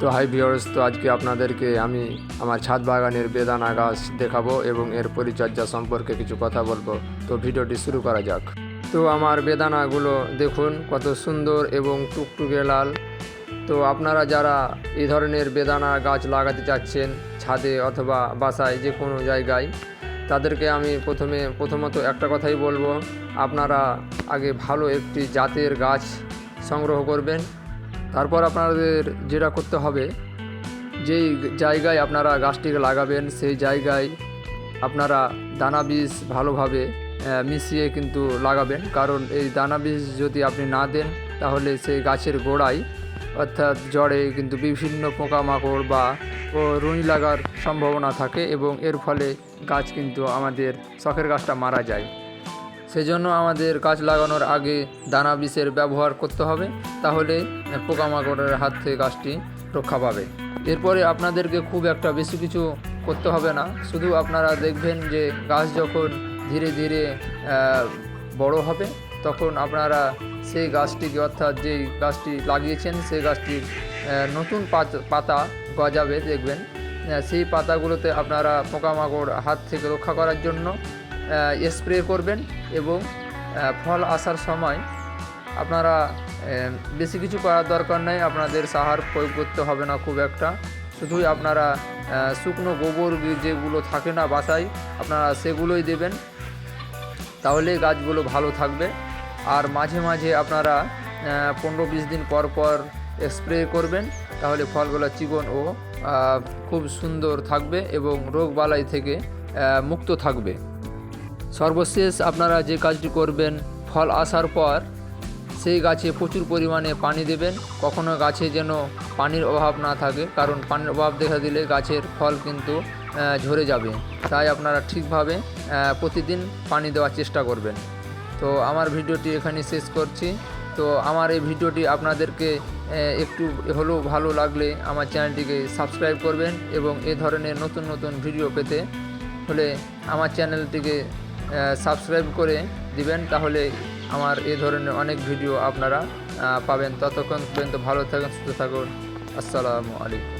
তো hi viewers তো আজকে আপনাদেরকে আমি আমার ছাদ বাগানের বেদানা গাছ দেখাবো এবং এর পরিচর্যা সম্পর্কে কিছু কথা বলব। তো ভিডিওটি শুরু করা যাক। তো আমার বেদানাগুলো দেখুন, কত সুন্দর এবং টুকটুকে লাল। তো আপনারা যারা এই ধরনের বেদানা গাছ লাগাতে চাচ্ছেন ছাদে অথবা বাসায় যে কোনো জায়গায়, তাদেরকে আমি প্রথমে, প্রথমত একটা কথাই বলব, আপনারা আগে ভালো একটি জাতের গাছ সংগ্রহ করবেন। তারপর আপনাদের যেটা করতে হবে, যেই জায়গায় আপনারা গাছটিকে লাগাবেন, সেই জায়গায় আপনারা দানা বীজ ভালোভাবে মিশিয়ে কিন্তু লাগাবেন। কারণ এই দানা বীজ যদি আপনি না দেন, তাহলে সেই গাছের গোড়ায় অর্থাৎ জড়ে কিন্তু বিভিন্ন পোকামাকড় বা, ও রুই লাগার সম্ভাবনা থাকে এবং এর ফলে গাছ কিন্তু আমাদের শখের গাছটা মারা যায়। সেজন্য আমাদের গাছ লাগানোর আগে দানা বিষের ব্যবহার করতে হবে, তাহলে পোকামাকড়ের হাত থেকে গাছটি রক্ষা পাবে। এরপরে আপনাদেরকে খুব একটা বেশি কিছু করতে হবে না, শুধু আপনারা দেখবেন যে গাছ যখন ধীরে ধীরে বড় হবে, তখন আপনারা সেই গাছটিকে অর্থাৎ যেই গাছটি লাগিয়েছেন, সেই গাছটির নতুন পাত- গজাবে, দেখবেন। সেই পাতাগুলোতে আপনারা পোকামাকড় হাত থেকে রক্ষা করার জন্য স্প্রে করবেন এবং ফল আসার সময় আপনারা বেশি কিছু করার দরকার নেই, আপনাদের সাহার প্রয়োগ করতে হবে না খুব একটা। শুধুই আপনারা শুকনো গোবর যেগুলো থাকে না বাসায়, আপনারা সেগুলোই দেবেন। তাহলে গাছগুলো ভালো থাকবে। আর মাঝে মাঝে আপনারা পনেরো বিশ দিন পর পর স্প্রে করবেন, তাহলে ফলগুলো চিকন ও খুব সুন্দর থাকবে এবং রোগবালাই থেকে মুক্ত থাকবে। সর্বশেষ আপনারা যে কাজটি করবেন, ফল আসার পর সেই গাছে প্রচুর পরিমাণে পানি দেবেন। কখনো গাছে যেন পানির অভাব না থাকে, কারণ পানির অভাব দেখা দিলে গাছের ফল কিন্তু ঝরে যাবে। তাই আপনারা ঠিকভাবে প্রতিদিন পানি দেওয়ার চেষ্টা করবেন। তো আমার ভিডিওটি এখানে শেষ করছি। তো আমার এই ভিডিওটি আপনাদেরকে একটু হলেও ভালো লাগলে আমার চ্যানেলটিকে সাবস্ক্রাইব করবেন এবং এ ধরনের নতুন নতুন ভিডিও পেতে হলে আমার চ্যানেলটিকে সাবস্ক্রাইব করে দিবেন, তাহলে আমার এ ধরনের অনেক ভিডিও আপনারা পাবেন। ততক্ষণ পর্যন্ত ভালো থাকুন, সুস্থ থাকুন। আসসালামু আলাইকুম।